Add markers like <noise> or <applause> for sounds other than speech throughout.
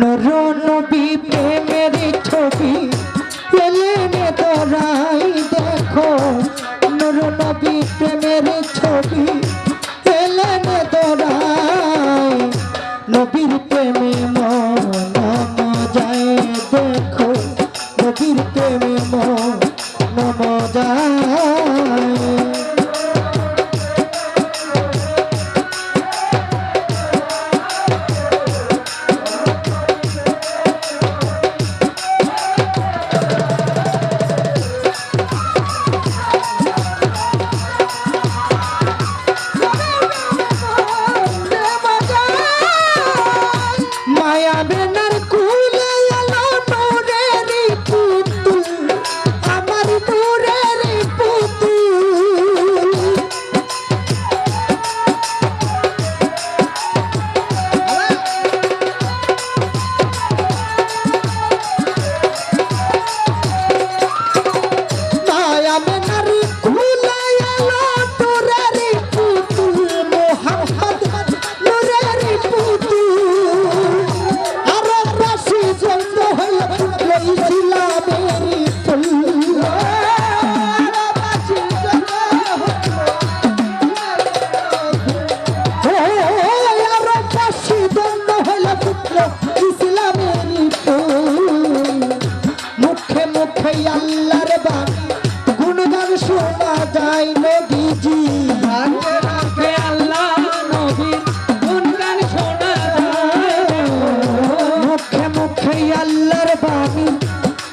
নুরু নাই নবীজি গান রে আল্লাহ নবীর। গুণগান শোনা যায়? মুখে মুখে আল্লাহর বাণী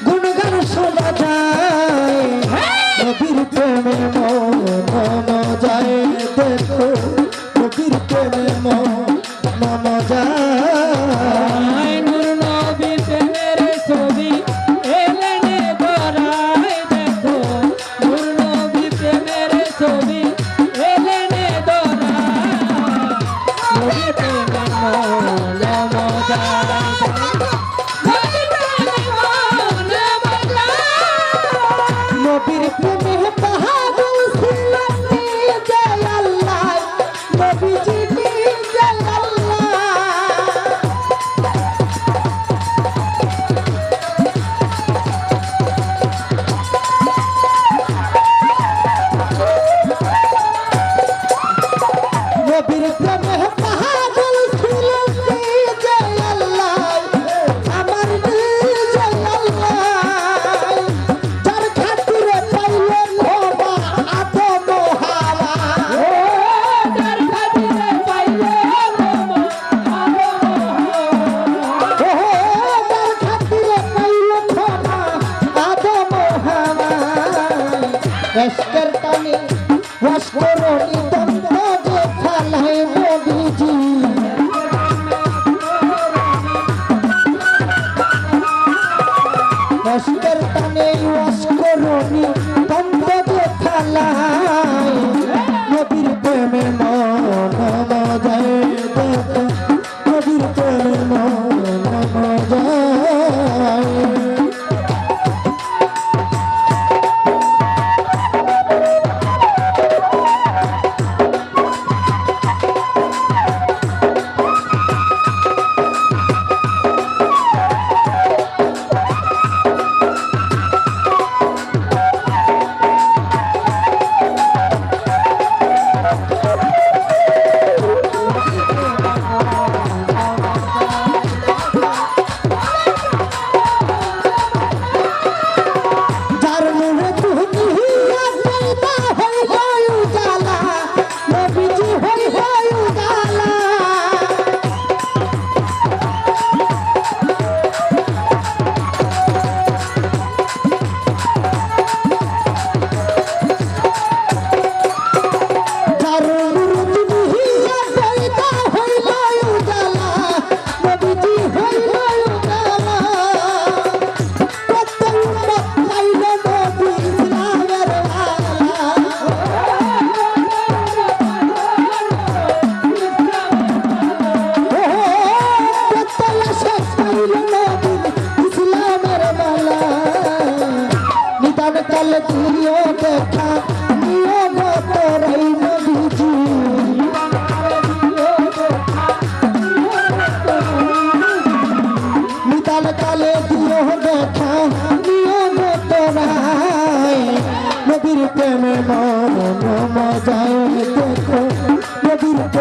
গুণগান শোনা যায়? নবীর প্রেমে মন যায় দেখো। love. <laughs>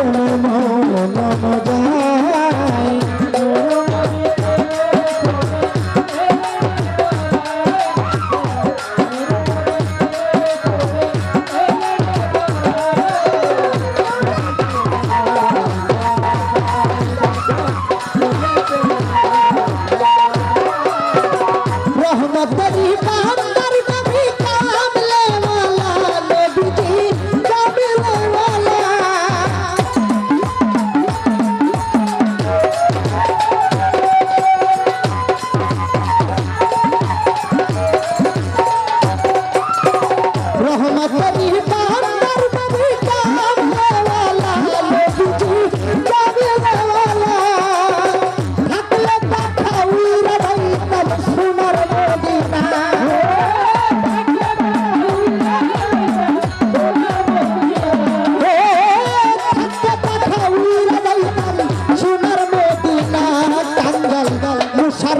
নবীর প্রেমে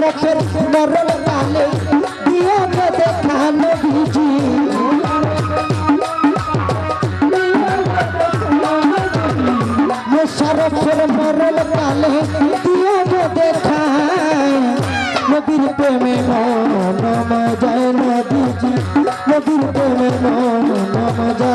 মুশারফের মরল কালে গে দেখা নবীজি মুশারফের মরল কালে গে দেখা নবীর প্রেমে মন মজায় নবীজি নবীর প্রেমে মন মজায়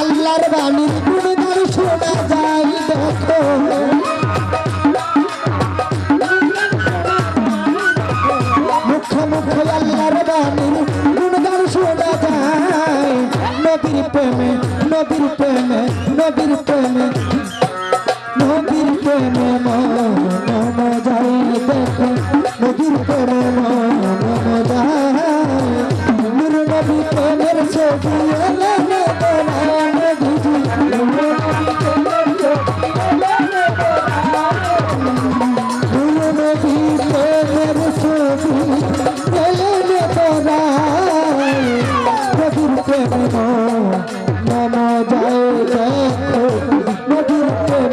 আল্লাহর বাণী গুণগান শোনা যায়, দেখো। মুখে মুখে আল্লাহর বাণীর গুণগান শোনা যায়। প্রেমে, নবীর প্রেমে নবীর প্রেমে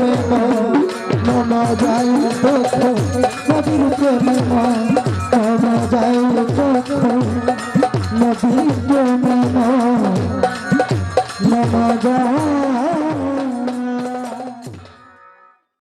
প্রেমে মন যায় দেখো নবীর প্রেমে মন যায় দেখো নবীর প্রেমে মন যায়